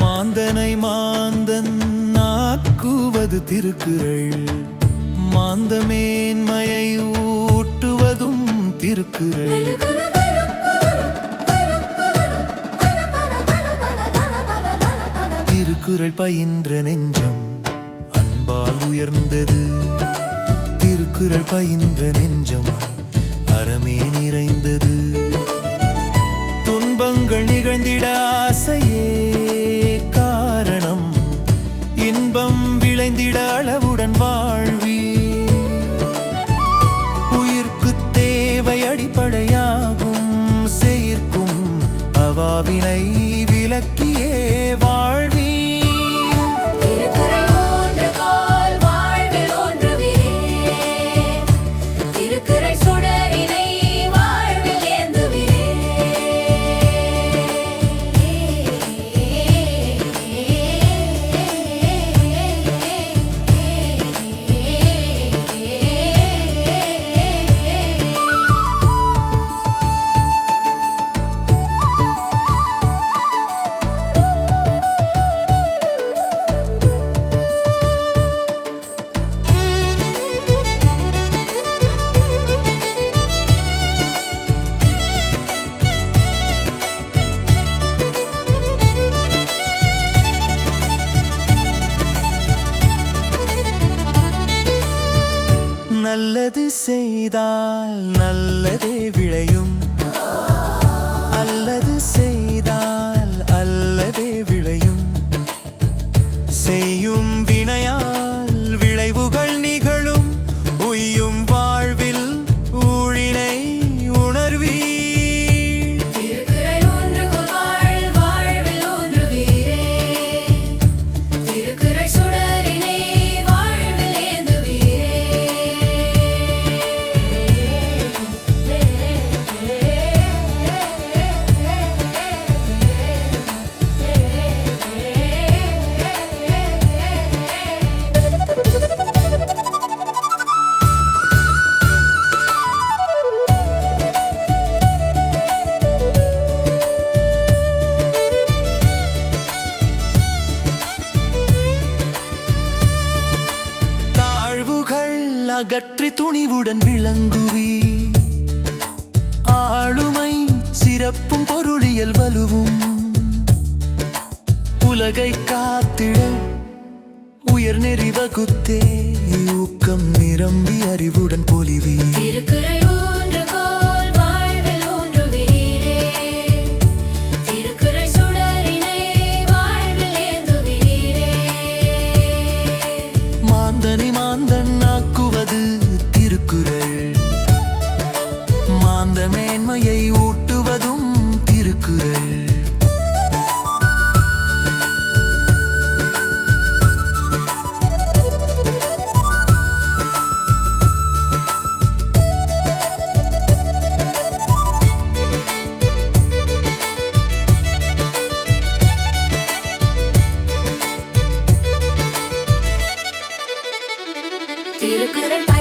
மாந்தனை மாந்தன் ஆக்குவது திருக்குறள். மாந்தமேன்மையை ஊட்டுவதும் திருக்குறள். திருக்குறள் பயின்ற நெஞ்சம் அன்பால் உயர்ந்தது. திருக்குறள் பயின்ற நெஞ்சம் அறமே நிறைந்தது. துன்பங்கள் நிகழ்ந்திட ஆசையே காரணம். இன்பம் விளைந்திட அளவு பாவினை விலக்கியே வாழ்வி நல்லது செய்தால் நல்லதே விளையும். அகற்றி துணிவுடன் விளங்குவி. ஆளுமை சிறப்பும் பொருளியல் வலுவும். உலகை காத்திட உயர் நெறி வகுத்தே. ஊக்கம் நிரம்பி அறிவுடன் பொலிவி. திருக்குறை Good and bad.